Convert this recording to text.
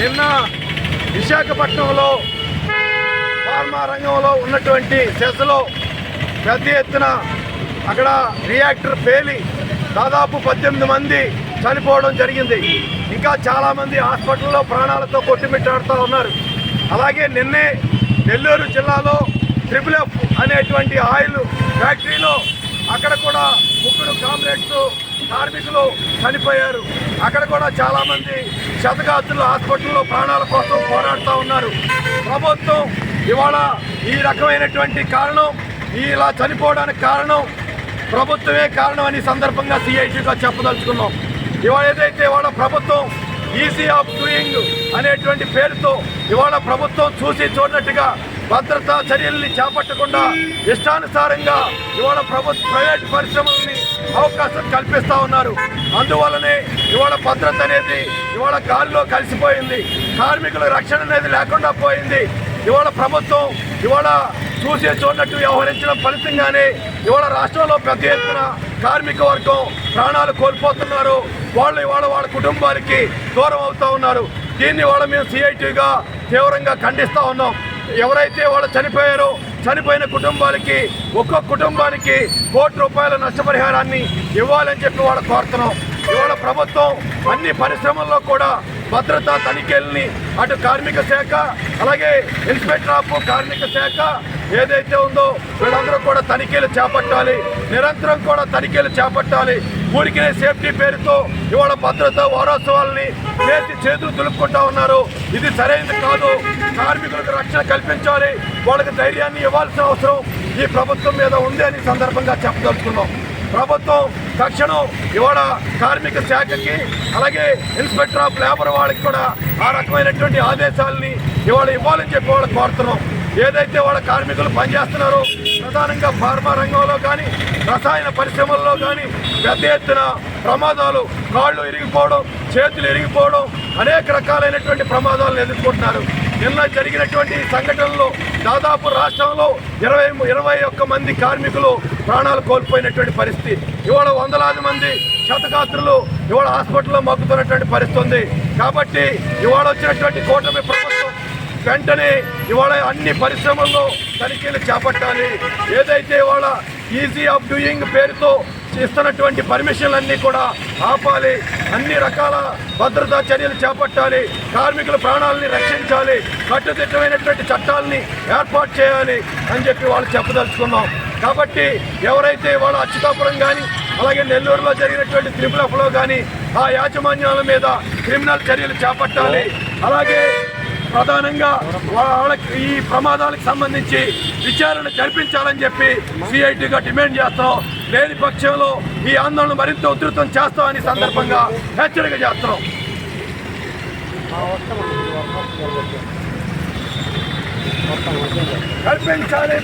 నిన్న విశాఖపట్నంలో ఫార్మా రంగంలో ఉన్నటువంటి సెస్లో పెద్ద ఎత్తున అక్కడ రియాక్టర్ పేలి దాదాపు పద్దెనిమిది మంది చనిపోవడం జరిగింది. ఇంకా చాలామంది హాస్పిటల్లో ప్రాణాలతో కొట్టుమిట్టాడుతూ ఉన్నారు. అలాగే నిన్నే నెల్లూరు జిల్లాలో ట్రిపుల్ ఎఫ్ అనేటువంటి ఆయిల్ ఫ్యాక్టరీలో అక్కడ కూడా ముగ్గురు కామ్రేడ్స్ కార్మికులు చనిపోయారు. అక్కడ కూడా చాలా మంది హాస్పిటల్లో ప్రాణాల కోసం పోరాడుతూ ఉన్నారు. ప్రభుత్వం ఇవాళ ఈ రకమైనటువంటి కారణం ఇలా చనిపోవడానికి కారణం ప్రభుత్వమే కారణం అని సందర్భంగా సిఐటిగా చెప్పదలుచుకున్నాం. ఇవాళ ఏదైతే ఇవాళ ప్రభుత్వం ఈజీ ఆఫ్ డూయింగ్ అనేటువంటి పేరుతో ఇవాళ ప్రభుత్వం చూసి చూడనట్టుగా భద్రతా చర్యల్ని చేపట్టకుండా ఇష్టానుసారంగా ఇవాళ ప్రభుత్వ ప్రైవేట్ పరిశ్రమల్ని అవకాశం కల్పిస్తా ఉన్నారు. అందువల్లనే ఇవాళ భద్రత అనేది ఇవాళ గాలిలో కలిసిపోయింది. కార్మికుల రక్షణ అనేది లేకుండా పోయింది. ఇవాళ ప్రభుత్వం ఇవాళ చూసే చూడనట్టు వ్యవహరించడం ఫలితంగానే ఇవాళ రాష్ట్రంలో పెద్ద ఎత్తున కార్మిక వర్గం ప్రాణాలు కోల్పోతున్నారు. వాళ్ళు ఇవాళ వాళ్ళ కుటుంబానికి దూరం అవుతూ ఉన్నారు. దీన్ని ఇవాళ మేము సిఐటిగా తీవ్రంగా ఖండిస్తూ ఉన్నాం. ఎవరైతే వాళ్ళు చనిపోయారో చనిపోయిన కుటుంబాలకి ఒక్కొక్క కుటుంబానికి కోటి రూపాయల నష్టపరిహారాన్ని ఇవ్వాలని చెప్పి వాళ్ళు కోరుతున్నాం. ఇవాళ ప్రభుత్వం అన్ని పరిశ్రమల్లో కూడా భద్రతా తనిఖీలని అటు కార్మిక శాఖ అలాగే ఇన్స్పెక్టర్ ఆఫ్ కార్మిక శాఖ ఏదైతే ఉందో వీళ్ళందరూ కూడా తనిఖీలు చేపట్టాలి. నిరంతరం కూడా తనిఖీలు చేపట్టాలి. ఊరికినే సేఫ్టీ పేరుతో ఇవాళ భద్రతా వారోత్సవాలని చేతి చేతులు దులుపుకుంటా ఉన్నారు. ఇది సరైనది కాదు. కార్మికులకు రక్షణ కల్పించాలి. వాళ్ళకి ధైర్యాన్ని ఇవ్వాల్సిన అవసరం ఈ ప్రభుత్వం మీద ఉంది అని సందర్భంగా చెప్పదలుచుకున్నాం. ప్రభుత్వం తక్షణం ఇవాళ కార్మిక శాఖకి అలాగే ఇన్స్పెక్టర్ ఆఫ్ లేబర్ వాళ్ళకి కూడా ఆ రకమైనటువంటి ఆదేశాలని ఇవాళ ఇవ్వాలని చెప్పి వాళ్ళు కోరుతున్నాం. ఏదైతే వాళ్ళ కార్మికులు పనిచేస్తున్నారో ప్రధానంగా ఫార్మా రంగంలో కానీ రసాయన పరిశ్రమల్లో కానీ పెద్ద ఎత్తున ప్రమాదాలు కాళ్ళు ఇరిగిపోవడం చేతులు ఇరిగిపోవడం అనేక రకాలైనటువంటి ప్రమాదాలను ఎదుర్కొంటున్నారు. నిన్న జరిగినటువంటి సంఘటనలో దాదాపు రాష్ట్రంలో ఇరవై ఇరవై ఒక్క మంది కార్మికులు ప్రాణాలు కోల్పోయినటువంటి పరిస్థితి. ఇవాళ వందలాది మంది శతగాత్రులు ఇవాళ హాస్పిటల్లో మగ్గుతున్నటువంటి పరిస్థితి ఉంది. కాబట్టి ఇవాళ వచ్చినటువంటి కూటమి ప్రభుత్వం వెంటనే ఇవాళ అన్ని పరిశ్రమల్లో తనిఖీలు చేపట్టాలి. ఏదైతే ఇవాళ ఈజీ ఆఫ్ డూయింగ్ పేరుతో ఇస్తున్నటువంటి పర్మిషన్లన్నీ కూడా ఆపాలి. అన్ని రకాల భద్రతా చర్యలు చేపట్టాలి. కార్మికుల ప్రాణాలని రక్షించాలి. కట్టుదిట్టమైనటువంటి చట్టాలని ఏర్పాటు చేయాలి అని చెప్పి వాళ్ళు చెప్పదలుచుకున్నాం. కాబట్టి ఎవరైతే వాళ్ళ అచ్యుతాపురం కానీ అలాగే నెల్లూరులో జరిగినటువంటి త్రిపుల్ ఎఫ్లో కానీ ఆ యాజమాన్యాల మీద క్రిమినల్ చర్యలు చేపట్టాలి. అలాగే ప్రధానంగా వాళ్ళకి ఈ ప్రమాదాలకు సంబంధించి విచారణ జరిపించాలని చెప్పి సిఐటిగా డిమాండ్ చేస్తున్నాం. లేని పక్షంలో ఈ ఆందోళన మరింత ఉధృతం చేస్తామని సందర్భంగా హెచ్చరిక చేస్తున్నాం. కల్పించాలి.